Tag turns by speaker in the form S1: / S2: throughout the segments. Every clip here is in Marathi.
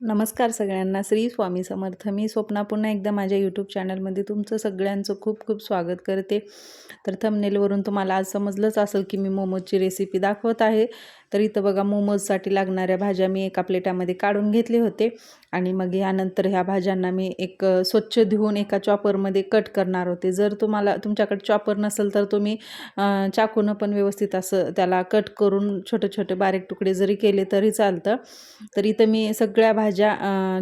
S1: नमस्कार सगळ्यांना. श्री स्वामी समर्थ. मी स्वप्ना पुन्हा एकदा माझ्या यूट्यूब चॅनलमध्ये तुमचं सगळ्यांचं खूप खूप स्वागत करते. तर थंबनेलवरून तुम्हाला आज समजलंच असेल की मी मोमोजची रेसिपी दाखवत आहे. तर इथं बघा मोमोजसाठी लागणाऱ्या भाज्या मी एका प्लेटामध्ये काढून घेतले होते. आणि मग यानंतर ह्या भाज्यांना मी एक स्वच्छ धुवून एका चॉपरमध्ये कट करणार होते. जर तुम्हाला तुमच्याकडे चॉपर नसेल तर तुम्ही चाकूनं पण व्यवस्थित असं त्याला कट करून छोटे छोटे बारीक तुकडे जरी केले तरी चालतं. तर इथं मी सगळ्या भाज्या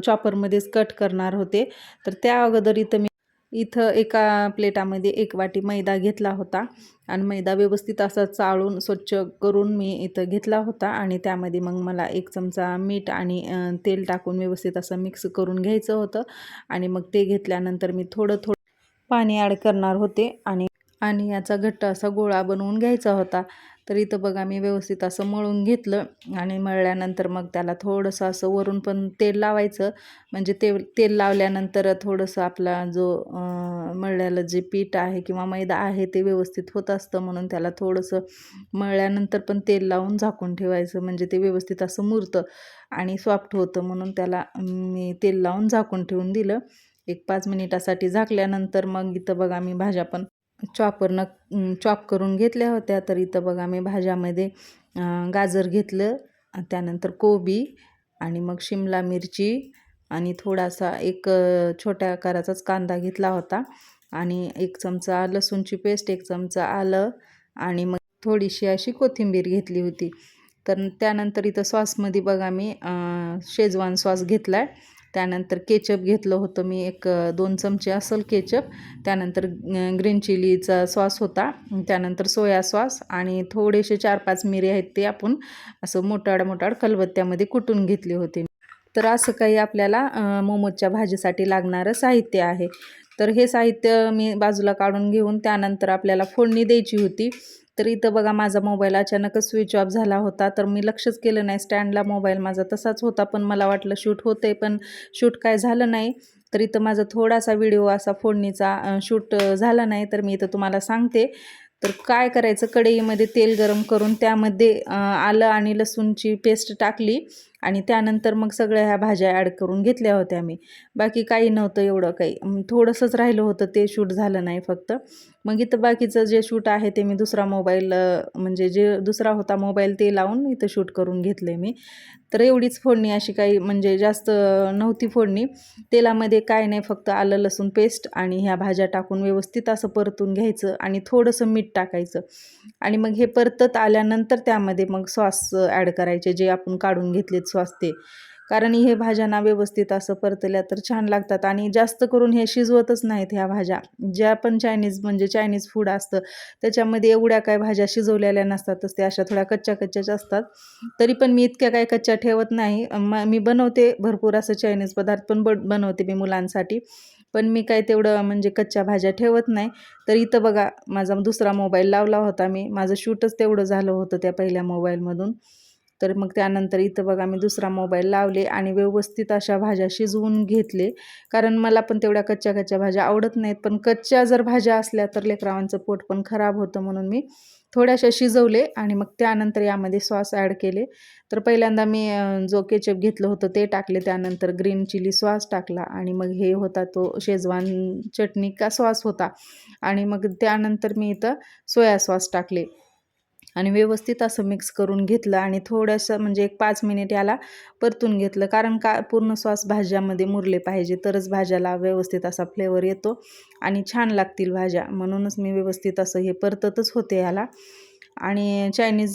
S1: चॉपरमध्येच कट करणार होते. तर त्या अगोदर इथं मी इथं एका प्लेटामध्ये एक वाटी मैदा घेतला होता. आणि मैदा व्यवस्थित असा चाळून स्वच्छ करून मी इथं घेतला होता. आणि त्यामध्ये मग मला एक चमचा मीठ आणि तेल टाकून व्यवस्थित असं मिक्स करून घ्यायचं होतं. आणि मग ते घेतल्यानंतर मी थोडं थोडं पाणी ॲड करणार होते. आणि आणि याचा घट्ट असा गोळा बनवून घ्यायचा होता. तर इथं बघा मी व्यवस्थित असं मळून घेतलं आणि मळल्यानंतर मग त्याला थोडंसं असं वरून पण तेल लावायचं. म्हणजे ते तेल लावल्यानंतर थोडंसं आपला जो मळल्याला जे पीठ आहे किंवा मैदा आहे ते व्यवस्थित होत असतं म्हणून त्याला थोडंसं मळल्यानंतर पण तेल लावून झाकून ठेवायचं. म्हणजे ते व्यवस्थित असं मुरतं आणि सॉफ्ट होतं म्हणून त्याला मी तेल लावून झाकून ठेवून दिलं. एक पाच मिनिटासाठी झाकल्यानंतर मग इथं बघा मी भाज्या पण चॉपरनं चॉप करून घेतल्या होत्या. तर इथं बघा मी भाज्यामध्ये गाजर घेतलं त्यानंतर कोबी आणि मग शिमला मिरची आणि थोडासा एक छोट्या आकाराचाच कांदा घेतला होता. आणि एक चमचा लसूणची पेस्ट एक चमचा आलं आणि मग थोडीशी अशी कोथिंबीर घेतली होती. तर त्यानंतर इथं सॉसमध्ये बघा मी शेजवान सॉस घेतला आहे त्यानंतर केचप घेतलं होतं मी एक दोन चमचे असेल केचप. त्यानंतर ग्रीन चिलीचा सॉस होता. त्यानंतर सोया सॉस आणि थोडेसे चार पाच मिरे आहेत ते आपण असं मोटाड मोटाड खलबत्त्यामध्ये कुटून घेतले होते. तर असं काही आपल्याला मोमोजच्या भाजीसाठी लागणारं साहित्य आहे. तर हे साहित्य मी बाजूला काढून घेऊन त्यानंतर आपल्याला फोडणी द्यायची होती. तर इथं बघा माझा मोबाईल अचानकच स्विच ऑफ झाला होता. तर मी लक्षच केलं नाही. स्टँडला मोबाईल माझा तसाच होता पण मला वाटलं शूट होते पण शूट काय झालं नाही. तर इथं माझा थोडासा व्हिडिओ असा फोडणीचा शूट झाला नाही. तर मी इथं तुम्हाला सांगते. तर काय करायचं? कढईमध्ये तेल गरम करून त्यामध्ये आलं आणि लसूणची पेस्ट टाकली. आणि त्यानंतर मग सगळ्या ह्या भाज्या ॲड करून घेतल्या होत्या मी. बाकी काही नव्हतं एवढं काही. थोडंसंच राहिलं होतं ते शूट झालं नाही फक्त. मग इथं बाकीचं जे शूट आहे ते मी दुसरा मोबाईल म्हणजे जे दुसरा होता मोबाईल ते लावून इथं शूट करून घेतले मी. तर एवढीच फोडणी अशी काही म्हणजे जास्त नव्हती फोडणी. तेलामध्ये काय नाही फक्त आलं लसूण पेस्ट आणि ह्या भाज्या टाकून व्यवस्थित असं परतून घ्यायचं आणि थोडंसं मीठ टाकायचं. आणि मग हे परतत आल्यानंतर त्यामध्ये मग सॉस ॲड करायचे जे आपण काढून घेतलेत सॉस कारण हे भाज्यांना व्यवस्थित असं परतल्या तर छान लागतात आणि जास्त करून हे शिजवतच नाहीत ह्या भाज्या. ज्या पण चायनीज म्हणजे चायनीज फूड असतं त्याच्यामध्ये एवढ्या काय भाज्या शिजवलेल्या नसतातच त्या अशा थोड्या कच्च्या कच्च्याच असतात. तरी पण मी इतक्या काय कच्च्या ठेवत नाही. मी बनवते भरपूर असं चायनीज पदार्थ पण ब बनवते मी मुलांसाठी. पण मी काय तेवढं म्हणजे कच्च्या भाज्या ठेवत नाही. तर इथं बघा माझा दुसरा मोबाईल लावला होता मी. माझं शूटच तेवढं झालं होतं त्या पहिल्या मोबाईलमधून. तर मग त्यानंतर इथं बघा मी दुसरा मोबाईल लावले आणि व्यवस्थित अशा भाज्या शिजवून घेतले. कारण मला पण तेवढ्या कच्च्या कच्च्या भाज्या आवडत नाहीत. पण कच्च्या जर भाज्या असल्या तर लेकरावांचं पोट पण खराब होतं म्हणून मी थोड्याशा शिजवले आणि मग त्यानंतर यामध्ये सॉस ॲड केले. तर पहिल्यांदा मी जो केचप घेतलं होतं ते टाकले. त्यानंतर ग्रीन चिली सॉस टाकला आणि मग हे होता तो शेजवान चटणी का सॉस होता. आणि मग त्यानंतर मी इथं सोया सॉस टाकले. आणि व्यवस्थित असं मिक्स करून घेतलं आणि थोडंसं म्हणजे एक पाच मिनिट याला परतून घेतलं. कारण का पूर्ण सॉस भाज्यामध्ये मुरले पाहिजे तरच भाज्याला व्यवस्थित असा फ्लेवर येतो आणि छान लागतील भाज्या. म्हणूनच मी व्यवस्थित असं हे परततच होते याला. आणि चायनीज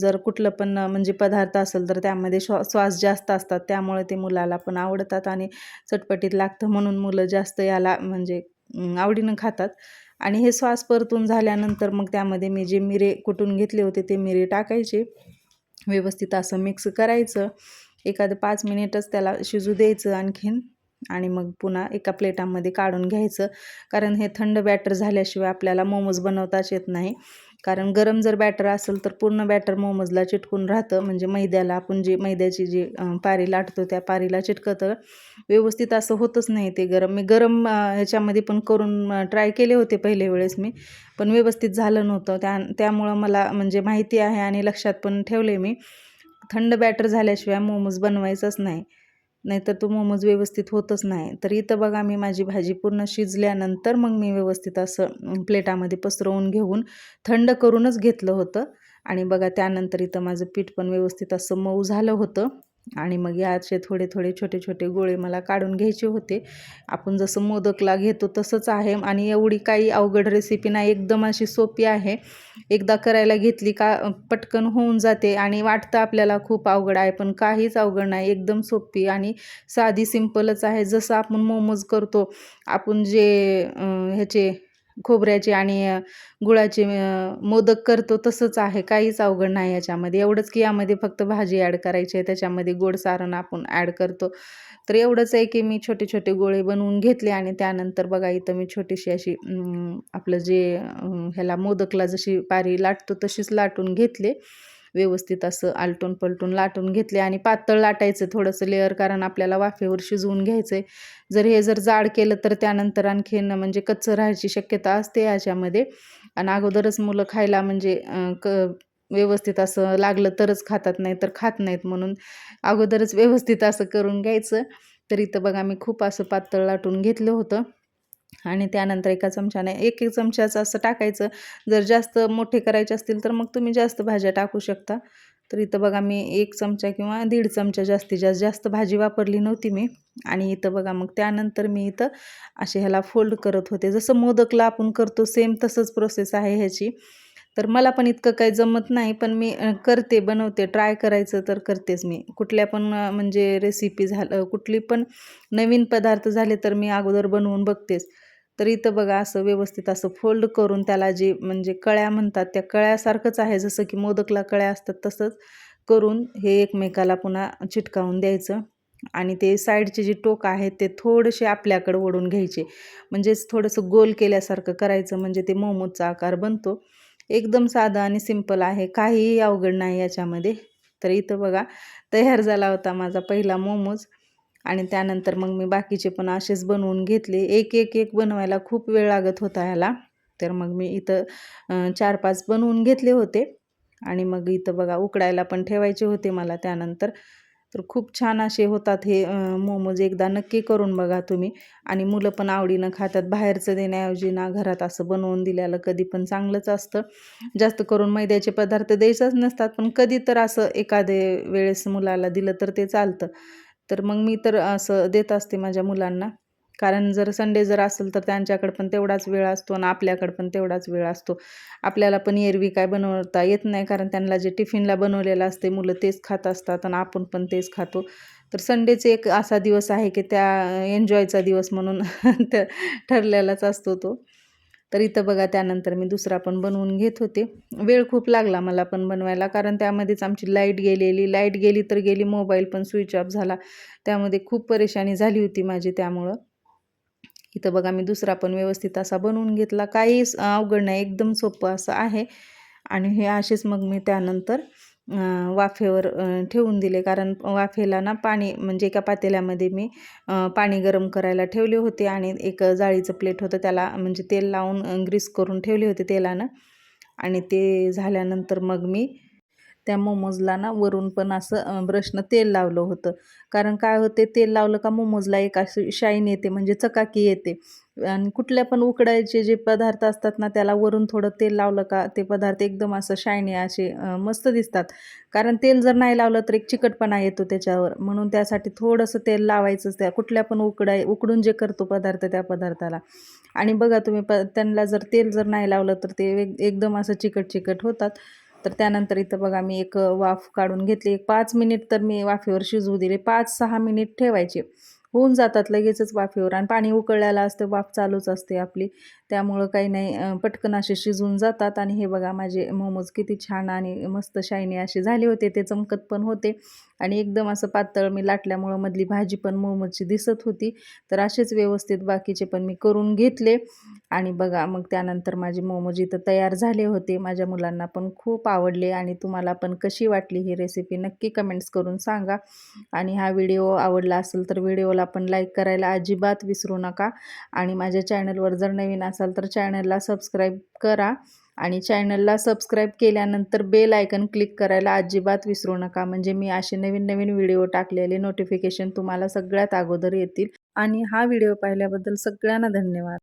S1: जर कुठलं पण म्हणजे पदार्थ असेल तर त्यामध्ये श्वा श्वास जास्त असतात. त्यामुळे ते मुलाला पण आवडतात आणि चटपटीत लागतं. म्हणून मुलं जास्त याला म्हणजे आवडीनं खातात. आणि हे श्वास परतून झाल्यानंतर मग त्यामध्ये मी जे मिरे कुटून घेतले होते ते मिरे टाकायचे. व्यवस्थित असं मिक्स करायचं. एखादं पाच मिनिटच त्याला शिजू द्यायचं आणखीन आणि मग पुन्हा एका प्लेटामध्ये काढून घ्यायचं. कारण हे थंड बॅटर झाल्याशिवाय आपल्याला मोमोज बनवताच येत नाही. कारण गरम जर बॅटर असेल तर पूर्ण बॅटर मोमोजला चिटकून राहतं. म्हणजे मैद्याला आपण जी मैद्याची जी पारी लाटतो त्या पारीला चिटकतं. व्यवस्थित असं होतच नाही ते गरम. मी गरम ह्याच्यामध्ये पण करून ट्राय केले होते पहिले वेळेस मी पण व्यवस्थित झालं नव्हतं. त्या त्यामुळं मला म्हणजे माहिती आहे आणि लक्षात पण ठेवले मी. थंड बॅटर झाल्याशिवाय मोमोज बनवायचंच नाही. नाहीतर तो मोमोज व्यवस्थित होतच नाही. तर इथं बघा मी माझी भाजी पूर्ण शिजल्यानंतर मग मी व्यवस्थित असं प्लेटामध्ये पसरवून घेऊन थंड करूनच घेतलं होतं. आणि बघा त्यानंतर इथं माझं पीठ पण व्यवस्थित असं मऊ झालं होतं. आणि मग याचे थोडे थोडे छोटे छोटे गोळे मला काढून घ्यायचे होते. आपण जसं मोदकला घेतो तसंच आहे आणि एवढी काही अवघड रेसिपी नाही एकदम अशी सोपी आहे. एकदा करायला घेतली का पटकन होऊन जाते आणि वाटतं आपल्याला खूप अवघड आहे पण काहीच अवघड नाही एकदम सोपी आणि साधी सिंपलच आहे. जसं आपण मोमोज करतो आपण जे ह्याचे खोबऱ्याचे आणि गुळाचे मोदक करतो तसंच आहे. काहीच अवघड नाही याच्यामध्ये. एवढंच की यामध्ये फक्त भाजी ॲड करायची आहे. त्याच्यामध्ये गोड सारण आपण ॲड करतो. तर एवढंच आहे की मी छोटे छोटे गोळे बनवून घेतले आणि त्यानंतर बघा इथं मी छोटीशी अशी आपलं जे ह्याला मोदकला जशी पारी लाटतो तशीच लाटून घेतले. व्यवस्थित असं आलटून पलटून लाटून घेतले आणि पातळ लाटायचं थोडंसं लेअर कारण आपल्याला वाफेवर शिजवून घ्यायचं आहे जर हे जर जाड केलं तर त्यानंतर आणखीन म्हणजे कच्चं राहायची शक्यता असते याच्यामध्ये. आणि अगोदरच मुलं खायला म्हणजे क व्यवस्थित असं लागलं तरच खातात नाही तर खात नाहीत म्हणून अगोदरच व्यवस्थित असं करून घ्यायचं. तर इथं बघा मी खूप असं पातळ लाटून घेतलं होतं. आणि त्यानंतर एका चमच्याने एक एक चमच्याचं असं टाकायचं. जर जास्त मोठे करायचे असतील तर मग तुम्ही जास्त भाज्या टाकू शकता. तर इथं बघा मी एक चमचा किंवा दीड चमचा जास्तीत जास्त जास्त भाजी वापरली नव्हती मी. आणि इथं बघा मग त्यानंतर मी इथं असे ह्याला फोल्ड करत होते. जसं मोदकला आपण करतो सेम तसंच प्रोसेस आहे ह्याची. तर मला पण इतकं काही जमत नाही पण मी करते बनवते ट्राय करायचं तर करतेच मी. कुठल्या पण म्हणजे रेसिपी झालं कुठली पण नवीन पदार्थ झाले तर मी अगोदर बनवून बघतेच. तर इथं बघा असं व्यवस्थित असं फोल्ड करून त्याला जे म्हणजे कळ्या म्हणतात त्या कळ्यासारखंच आहे. जसं की मोदकला कळ्या असतात तसंच करून हे एकमेकाला पुन्हा चिटकावून द्यायचं. आणि ते साईडचे जे टोक आहेत ते थोडेसे आपल्याकडं ओढून घ्यायचे. म्हणजेच थोडंसं गोल केल्यासारखं करायचं म्हणजे ते मोमोजचा आकार बनतो. एकदम साधं आणि सिंपल आहे काहीही अवघड नाही याच्यामध्ये. तर इथं बघा तयार झाला होता माझा पहिला मोमोज. आणि त्यानंतर मग मी बाकीचे पण असेच बनवून घेतले. एक एक एक बनवायला खूप वेळ लागत होता ह्याला तर मग मी इथं चार पाच बनवून घेतले होते. आणि मग इथं बघा उकडायला पण ठेवायचे होते मला त्यानंतर. तर खूप छान असे होतात हे मोमोज एकदा नक्की करून बघा तुम्ही. आणि मुलं पण आवडीनं खातात. बाहेरचं देण्याऐवजी ना घरात असं बनवून दिल्याला कधी पण चांगलंच असतं. जास्त करून मैद्याचे पदार्थ द्यायचंच नसतात. पण कधी तर असं एखादे वेळेस मुलाला दिलं तर ते चालतं. तर मग मी तर असं देत असते माझ्या मुलांना. कारण जर संडे जर असेल तर त्यांच्याकडे पण तेवढाच वेळ असतो आणि आपल्याकडं पण तेवढाच वेळ असतो. आपल्याला पण एरवी काय बनवता येत नाही कारण त्यांना जे टिफिनला बनवलेलं असते मुलं तेच खात असतात आणि आपण पण तेच खातो. तर संडेचे एक असा दिवस आहे की त्या एन्जॉयचा दिवस म्हणून ठरलेलाच असतो तो. तर इथं बघा त्यानंतर मी दुसरा पण बनवून घेत होते. वेळ खूप लागला मला पण बनवायला कारण त्यामध्येच आमची लाइट गेलेली लाइट गेली तर गेली मोबाईल पण स्विच ऑफ झाला. त्यामध्ये खूप परेशानी झाली होती माझी त्यामुळं. इथं बघा मी दुसरा पण व्यवस्थित असा बनवून घेतला. काही अवघड नाही एकदम सोपं असं आहे. आणि हे असेच मग मी त्यानंतर वाफेवर ठेवून दिले. कारण वाफेला ना पाणी म्हणजे एका पातेल्यामध्ये मी पाणी गरम करायला ठेवले होते आणि एक जाळीचं प्लेट होतं. त्याला म्हणजे तेल लावून ग्रीस करून ठेवले होते तेलानं. आणि ते झाल्यानंतर मग मी त्या मोमोजला ना वरून पण असं ब्रशनं तेल लावलं होतं. कारण काय होते तेल लावलं का मोमोजला एक अशी शाईन येते म्हणजे चकाकी येते. आणि कुठल्या पण उकडायचे जे पदार्थ असतात ना त्याला वरून थोडं तेल लावलं का ते पदार्थ एकदम असं शायनी असे मस्त दिसतात. कारण तेल जर नाही लावलं तर एक चिकटपणा येतो त्याच्यावर. म्हणून त्यासाठी थोडंसं तेल लावायचंच त्या कुठल्या पण उकडाय उकडून जे करतो पदार्थ त्या पदार्थाला. आणि बघा तुम्ही प त्यांना जर तेल जर नाही लावलं तर ते एकदम असं चिकट चिकट होतात. तर त्यानंतर इथं बघा मी एक वाफ काढून घेतली. एक पाच मिनिट तर मी वाफेवर शिजवू दिले. पाच सहा मिनिट ठेवायचे. होऊन जातात लगेचच वाफेवर आणि पाणी उकळलेलं असतं वाफ चालूच असते आपली. त्यामुळं काही नाही पटकन असे शिजून जातात. आणि हे बघा माझे मोमोज किती छान आणि मस्त शायनी असे झाले होते. ते चमकत पण होते. आणि एकदम असं पातळ मी लाटल्यामुळं मधली भाजी पण मोमोजची दिसत होती. तर असेच व्यवस्थित बाकीचे पण मी करून घेतले. आणि बघा मग त्यानंतर माझे मोमोज इथं तयार झाले होते. माझ्या मुलांना पण खूप आवडले आणि तुम्हाला पण कशी वाटली ही रेसिपी नक्की कमेंट्स करून सांगा. आणि हा व्हिडिओ आवडला असेल तर व्हिडिओला पण लाईक करायला अजिबात विसरू नका. आणि माझ्या चॅनलवर जर नवीन असाल तर चॅनलला सबस्क्राईब करा. आणि चॅनलला सबस्क्राईब केल्यानंतर बेल आयकन क्लिक करायला अजिबात विसरू नका. म्हणजे मी असे नवीन नवीन व्हिडिओ टाकलेले नोटिफिकेशन तुम्हाला सगळ्यात अगोदर येतील. आणि हा व्हिडिओ पाहिल्याबद्दल सगळ्यांना धन्यवाद.